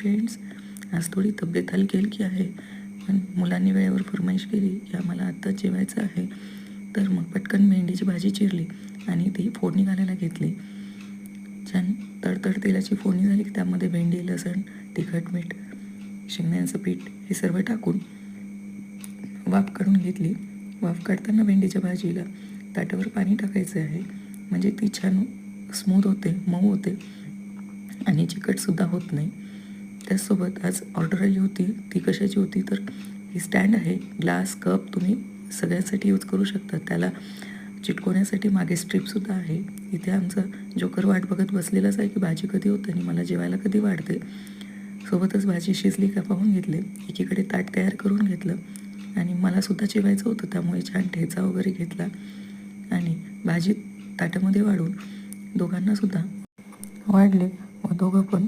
Friends आज थोडी तब्येत हलकी हलकी आहे. पण मुलांनी वेळेवर फरमाईश केली की आम्हाला आत्ताच जेवायचं आहे. तर मग पटकन भेंडीची भाजी चिरली आणि ती फोडणी घालायला घेतली. छान तडतड तेलाची फोडणी झाली की त्यामध्ये भेंडी लसण तिखट मीठ शेंगण्याचं पीठ हे सर्व टाकून वाफ काढून घेतली. वाफ काढताना भेंडीच्या भाजीला ताटावर पाणी टाकायचं आहे. म्हणजे ती छान स्मूथ होते मऊ होते आणि चिकटसुद्धा होत नाही. त्याचसोबत आज ऑर्डर आली होती. ती कशाची होती? तर ही स्टँड आहे. ग्लास कप तुम्ही सगळ्यांसाठी यूज करू शकता. त्याला चिटकवण्यासाठी मागे स्ट्रीपसुद्धा आहे. इथे आमचं जोकर वाट बघत बसलेलाच आहे की भाजी कधी होतं आणि मला जेवायला कधी वाढते. सोबतच भाजी शिजली का पाहून घेतले. एकीकडे ताट तयार करून घेतलं. आणि मलासुद्धा जेवायचं होतं. त्यामुळे छान ठेचा वगैरे घेतला. आणि भाजी ताटामध्ये वाढून दोघांनासुद्धा वाढले. व दोघं पण